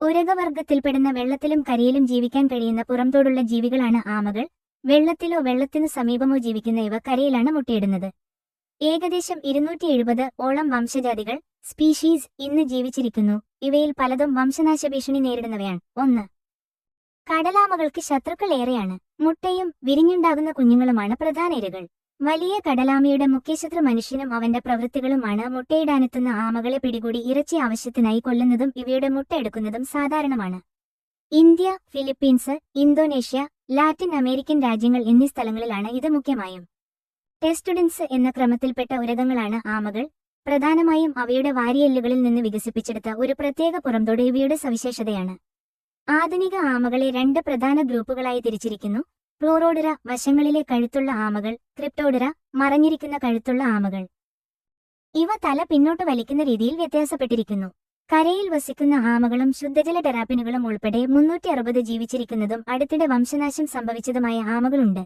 ഉരകവർഗത്തിൽപ്പെടുന്ന വെള്ളത്തിലും കരിയിലും ജീവിക്കാൻ കഴിയുന്ന പുറംതോടുള്ള ജീവികളാണ് ആമകൾ. വെള്ളത്തിലോ വെള്ളത്തിനു സമീപമോ ജീവിക്കുന്ന ഇവ കരയിലാണ് മുട്ടയിടുന്നത്. ഏകദേശം ഇരുന്നൂറ്റി എഴുപത് ഓളം വംശജാതികൾ സ്പീഷീസ് ഇന്ന് ജീവിച്ചിരിക്കുന്നു. ഇവയിൽ പലതും വംശനാശ ഭീഷണി നേരിടുന്നവയാണ്. ഒന്ന്. കടലാമകൾക്ക് ശത്രുക്കൾ ഏറെയാണ്. മുട്ടയും വിരിഞ്ഞുണ്ടാകുന്ന കുഞ്ഞുങ്ങളുമാണ് പ്രധാന ഇരകൾ വലിയ കടലാമയുടെ മുഖ്യശത്രു മനുഷ്യനും അവന്റെ പ്രവൃത്തികളുമാണ് മുട്ടയിടാനെത്തുന്ന ആമകളെ പിടികൂടി ഇറച്ചി ആവശ്യത്തിനായി കൊല്ലുന്നതും ഇവയുടെ മുട്ട എടുക്കുന്നതും സാധാരണമാണ്. India Philippines Indonesia Latin American രാജ്യങ്ങൾ എന്നീ സ്ഥലങ്ങളിലാണ് ഇത് മുഖ്യമായും. ടെസ്റ്റുഡൻസ് എന്ന ക്രമത്തിൽപ്പെട്ട ഉരകങ്ങളാണ് ആമകൾ. പ്രധാനമായും അവയുടെ വാരിയെല്ലുകളിൽ നിന്ന് വികസിപ്പിച്ചെടുത്ത ഒരു പ്രത്യേക പുറംതോട് ഇവയുടെ സവിശേഷതയാണ്. ആധുനിക ആമകളെ രണ്ട് പ്രധാന ഗ്രൂപ്പുകളായി തിരിച്ചിരിക്കുന്നു. പ്ലൂറോഡിറ വശങ്ങളിലെ കഴുത്തുള്ള ആമകൾ ക്രിപ്റ്റോഡിറ മറഞ്ഞിരിക്കുന്ന കഴുത്തുള്ള ആമകൾ. ഇവ തല പിന്നോട്ട് വലിക്കുന്ന രീതിയിൽ വ്യത്യാസപ്പെട്ടിരിക്കുന്നു. കരയിൽ വസിക്കുന്ന ആമകളും ശുദ്ധജല ടെറാപ്പിനുകളും ഉൾപ്പെടെ മുന്നൂറ്റി അറുപത് ജീവിച്ചിരിക്കുന്നതും അടുത്തിടെ വംശനാശം സംഭവിച്ചതുമായ ആമകളുണ്ട്.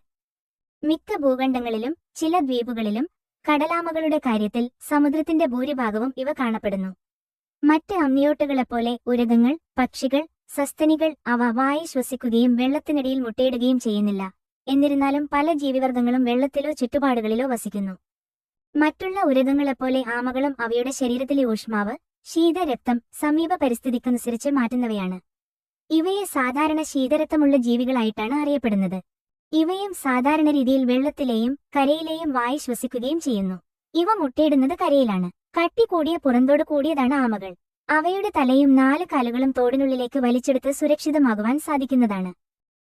മിക്ക ഭൂഖണ്ഡങ്ങളിലും ചില ദ്വീപുകളിലും കടലാമകളുടെ കാര്യത്തിൽ സമുദ്രത്തിന്റെ ഭൂരിഭാഗവും ഇവ കാണപ്പെടുന്നു. മറ്റ് അമ്നിയോട്ടുകളെപ്പോലെ ഉരകങ്ങൾ പക്ഷികൾ സസ്തനികൾ അവ വായി ശ്വസിക്കുകയും വെള്ളത്തിനടിയിൽ മുട്ടയിടുകയും ചെയ്യുന്നില്ല. എന്നിരുന്നാലും പല ജീവിവർഗങ്ങളും വെള്ളത്തിലോ ചുറ്റുപാടുകളിലോ വസിക്കുന്നു. മറ്റുള്ള ഉരകങ്ങളെപ്പോലെ ആമകളും അവയുടെ ശരീരത്തിലെ ഊഷ്മാവ് ശീതരക്തം സമീപ പരിസ്ഥിതിക്കനുസരിച്ച് മാറ്റുന്നവയാണ്. ഇവയെ സാധാരണ ശീതരക്തമുള്ള ജീവികളായിട്ടാണ് അറിയപ്പെടുന്നത്. ഇവയും സാധാരണ രീതിയിൽ വെള്ളത്തിലെയും കരയിലെയും വായി ശ്വസിക്കുകയും ചെയ്യുന്നു. ഇവ മുട്ടയിടുന്നത് കരയിലാണ്. കട്ടി കൂടിയ പുറന്തോട് കൂടിയതാണ് ആമകൾ. അവയുടെ തലയും നാല് കാലുകളും തോടിനുള്ളിലേക്ക് വലിച്ചെടുത്ത് സുരക്ഷിതമാകുവാൻ സാധിക്കുന്നതാണ്.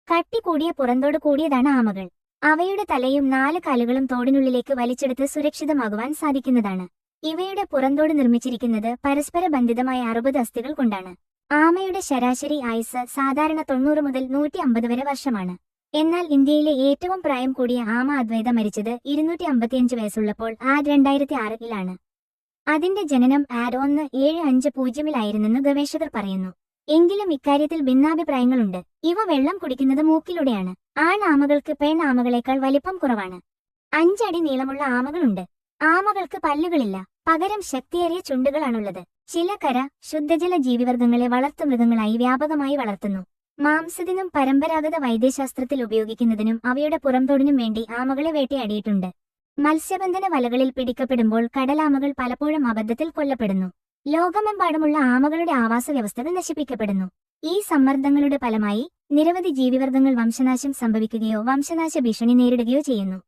കട്ടി കൂടിയ പുറന്തോട് കൂടിയതാണ് ആമകൾ അവയുടെ തലയും നാല് കാലുകളും തോടിനുള്ളിലേക്ക് വലിച്ചെടുത്ത് സുരക്ഷിതമാകുവാൻ സാധിക്കുന്നതാണ്. ഇവയുടെ പുറന്തോട് നിർമ്മിച്ചിരിക്കുന്നത് പരസ്പര ബന്ധിതമായ അറുപത് അസ്ഥികൾ കൊണ്ടാണ്. ആമയുടെ ശരാശരി ആയുസ് സാധാരണ തൊണ്ണൂറ് മുതൽ നൂറ്റി അമ്പത് വരെ വർഷമാണ്. എന്നാൽ ഇന്ത്യയിലെ ഏറ്റവും പ്രായം കൂടിയ ആമ അദ്വൈത മരിച്ചത് ഇരുന്നൂറ്റി അമ്പത്തിയഞ്ച് വയസ്സുള്ളപ്പോൾ ആ രണ്ടായിരത്തി ആറിലാണ് അതിന്റെ ജനനം ആഡ് ഒന്ന് ഏഴ് അഞ്ച് പൂജ്യമിലായിരുന്നെന്ന് ഗവേഷകർ പറയുന്നു. എങ്കിലും ഇക്കാര്യത്തിൽ ഭിന്നാഭിപ്രായങ്ങളുണ്ട്. ഇവ വെള്ളം കുടിക്കുന്നത് മൂക്കിലൂടെയാണ്. ആണാമകൾക്ക് പെൺ ആമകളേക്കാൾ വലിപ്പം കുറവാണ്. അഞ്ചടി നീളമുള്ള ആമകളുണ്ട്. ആമകൾക്ക് പല്ലുകളില്ല. പകരം ശക്തിയേറിയ ചുണ്ടുകളാണുള്ളത്. ചില കര ശുദ്ധജല ജീവിവർഗങ്ങളെ വളർത്തുമൃഗങ്ങളായി വ്യാപകമായി വളർത്തുന്നു. മാംസത്തിനും പരമ്പരാഗത വൈദ്യശാസ്ത്രത്തിൽ ഉപയോഗിക്കുന്നതിനും അവയുടെ പുറംതോടിനും വേണ്ടി ആമകളെ വേട്ടയാടിയിട്ടുണ്ട്. മത്സ്യബന്ധന വലകളിൽ പിടിക്കപ്പെടുമ്പോൾ കടലാമകൾ പലപ്പോഴും അബദ്ധത്തിൽ കൊല്ലപ്പെടുന്നു. ലോകമെമ്പാടുമുള്ള ആമകളുടെ ആവാസ വ്യവസ്ഥകൾ നശിപ്പിക്കപ്പെടുന്നു. ഈ സമ്മർദ്ദങ്ങളുടെ ഫലമായി നിരവധി ജീവിവർഗങ്ങൾ വംശനാശം സംഭവിക്കുകയോ വംശനാശ ഭീഷണി നേരിടുകയോ ചെയ്യുന്നു.